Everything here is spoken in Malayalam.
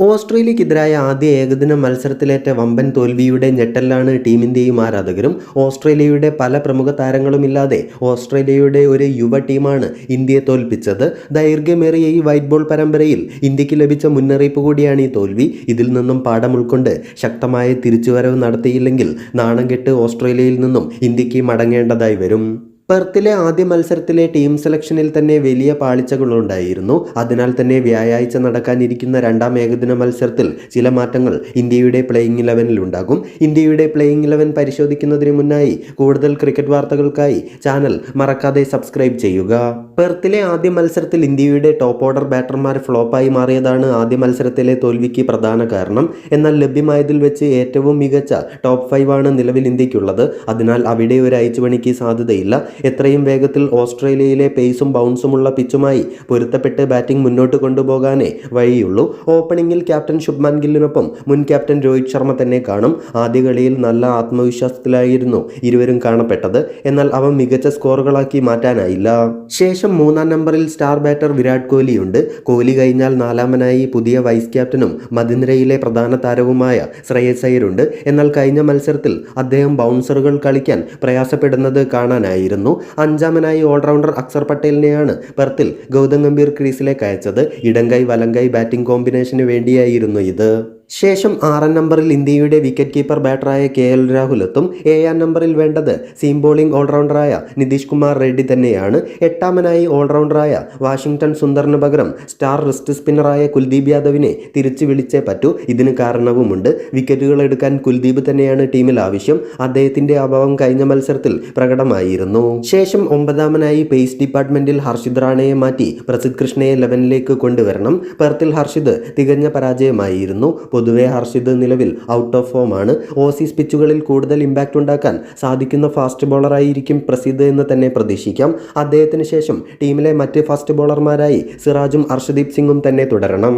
ഓസ്ട്രേലിയക്കെതിരായ ആദ്യ ഏകദിന മത്സരത്തിലേറ്റ വമ്പൻ തോൽവിയുടെ ഞെട്ടലാണ് ടീമിന്റെയും ആരാധകരും. ഓസ്ട്രേലിയയുടെ പല പ്രമുഖ താരങ്ങളുമില്ലാതെ ഓസ്ട്രേലിയയുടെ ഒരു യുവ ടീമാണ് ഇന്ത്യയെ തോൽപ്പിച്ചത്. ദൈർഘ്യമേറിയ ഈ വൈറ്റ് ബോൾ പരമ്പരയിൽ ഇന്ത്യയ്ക്ക് ലഭിച്ച മുന്നറിയിപ്പ് കൂടിയാണ് ഈ തോൽവി. ഇതിൽ നിന്നും പാഠം ഉൾക്കൊണ്ട് ശക്തമായ തിരിച്ചുവരവ് നടത്തിയില്ലെങ്കിൽ നാണം കെട്ട് ഓസ്ട്രേലിയയിൽ നിന്നും ഇന്ത്യയ്ക്ക് മടങ്ങേണ്ടതായി വരും. പെർത്തിലെ ആദ്യ മത്സരത്തിലെ ടീം സെലക്ഷനിൽ തന്നെ വലിയ പാളിച്ചകളുണ്ടായിരുന്നു. അതിനാൽ തന്നെ വ്യാഴാഴ്ച നടക്കാനിരിക്കുന്ന രണ്ടാം ഏകദിന മത്സരത്തിൽ ചില മാറ്റങ്ങൾ ഇന്ത്യയുടെ പ്ലേയിങ് ഇലവനിൽ ഉണ്ടാകും. ഇന്ത്യയുടെ പ്ലേയിങ് ഇലവൻ പരിശോധിക്കുന്നതിന് മുന്നായി കൂടുതൽ ക്രിക്കറ്റ് വാർത്തകൾക്കായി ചാനൽ മറക്കാതെ സബ്സ്ക്രൈബ് ചെയ്യുക. പെർത്തിലെ ആദ്യ മത്സരത്തിൽ ഇന്ത്യയുടെ ടോപ്പ് ഓർഡർ ബാറ്റർമാർ ഫ്ലോപ്പായി മാറിയതാണ് ആദ്യ മത്സരത്തിലെ തോൽവിക്ക് പ്രധാന കാരണം. എന്നാൽ ലഭ്യമായതിൽ വെച്ച് ഏറ്റവും മികച്ച ടോപ്പ് ഫൈവ് ആണ് നിലവിൽ ഇന്ത്യക്കുള്ളത്. അതിനാൽ അവിടെ ഒരു അയച്ചുപണിക്ക് സാധ്യതയില്ല. എത്രയും വേഗത്തിൽ ഓസ്ട്രേലിയയിലെ പേസും ബൗൺസുമുള്ള പിച്ചുമായി പൊരുത്തപ്പെട്ട് ബാറ്റിംഗ് മുന്നോട്ട് കൊണ്ടുപോകാനേ വഴിയുള്ളൂ. ഓപ്പണിംഗിൽ ക്യാപ്റ്റൻ ശുഭ്മാൻ ഗില്ലിനൊപ്പം മുൻ ക്യാപ്റ്റൻ രോഹിത് ശർമ്മ തന്നെ കാണും. ആദ്യ കളിയിൽ നല്ല ആത്മവിശ്വാസത്തിലായിരുന്നു ഇരുവരും കാണപ്പെട്ടത്. എന്നാൽ അവ മികച്ച സ്കോറുകളാക്കി മാറ്റാനായില്ല. ശേഷം മൂന്നാം നമ്പറിൽ സ്റ്റാർ ബാറ്റർ വിരാട് കോഹ്ലിയുണ്ട്. കോഹ്ലി കഴിഞ്ഞാൽ നാലാമനായി പുതിയ വൈസ് ക്യാപ്റ്റനും മദിന്ദ്രയിലെ പ്രധാന താരവുമായ ശ്രേയസ് അയ്യരുണ്ട്. എന്നാൽ കഴിഞ്ഞ മത്സരത്തിൽ അദ്ദേഹം ബൗൺസറുകൾ കളിക്കാൻ പ്രയാസപ്പെടുന്നത് കാണാനായിരുന്നു. അഞ്ചാമനായി ഓൾറൗണ്ടർ അക്സർ പട്ടേലിനെയാണ് പെർത്തിൽ ഗൗതം ഗംഭീർ ക്രീസിലേക്ക് അയച്ചത്. ഇടങ്കൈ വലങ്കൈ ബാറ്റിംഗ് കോമ്പിനേഷന് വേണ്ടിയായിരുന്നു ഇത്. ശേഷം ആറാം നമ്പറിൽ ഇന്ത്യയുടെ വിക്കറ്റ് കീപ്പർ ബാറ്ററായ കെ എൽ രാഹുൽ എത്തും ഏഴാം നമ്പറിൽ വേണ്ടത് സീം ബോളിംഗ് ഓൾറൗണ്ടറായ നിതീഷ് കുമാർ റെഡ്ഡി തന്നെയാണ്. എട്ടാമനായി ഓൾറൗണ്ടറായ വാഷിംഗ്ടൺ സുന്ദറിന് പകരം സ്റ്റാർ റിസ്റ്റ് സ്പിന്നറായ കുൽദീപ് യാദവിനെ തിരിച്ചു വിളിച്ചേ പറ്റൂ. ഇതിന് കാരണവുമുണ്ട്. വിക്കറ്റുകൾ എടുക്കാൻ കുൽദീപ് തന്നെയാണ് ടീമിൽ ആവശ്യം. അദ്ദേഹത്തിന്റെ അഭാവം കഴിഞ്ഞ മത്സരത്തിൽ പ്രകടമായിരുന്നു. ശേഷം ഒമ്പതാമനായി പേസ് ഡിപ്പാർട്ട്മെന്റിൽ ഹർഷിദ് റാണയെ മാറ്റി പ്രസിദ് കൃഷ്ണയെ ലെവനിലേക്ക് കൊണ്ടുവരണം. പെർത്തിൽ ഹർഷിദ് തികഞ്ഞ പരാജയമായിരുന്നു. പൊതുവെ ഹർഷിത് നിലവിൽ ഔട്ട് ഓഫ് ഫോം ആണ്. ഓസീസ് പിച്ചുകളിൽ കൂടുതൽ ഇമ്പാക്റ്റ് ഉണ്ടാക്കാൻ സാധിക്കുന്ന ഫാസ്റ്റ് ബോളറായിരിക്കും പ്രസിദ്ധ് എന്ന് തന്നെ പ്രതീക്ഷിക്കാം. അദ്ദേഹത്തിന് ശേഷം ടീമിലെ മറ്റ് ഫാസ്റ്റ് ബോളർമാരായി സിറാജും അർഷദീപ് സിംഗും തന്നെ തുടരണം.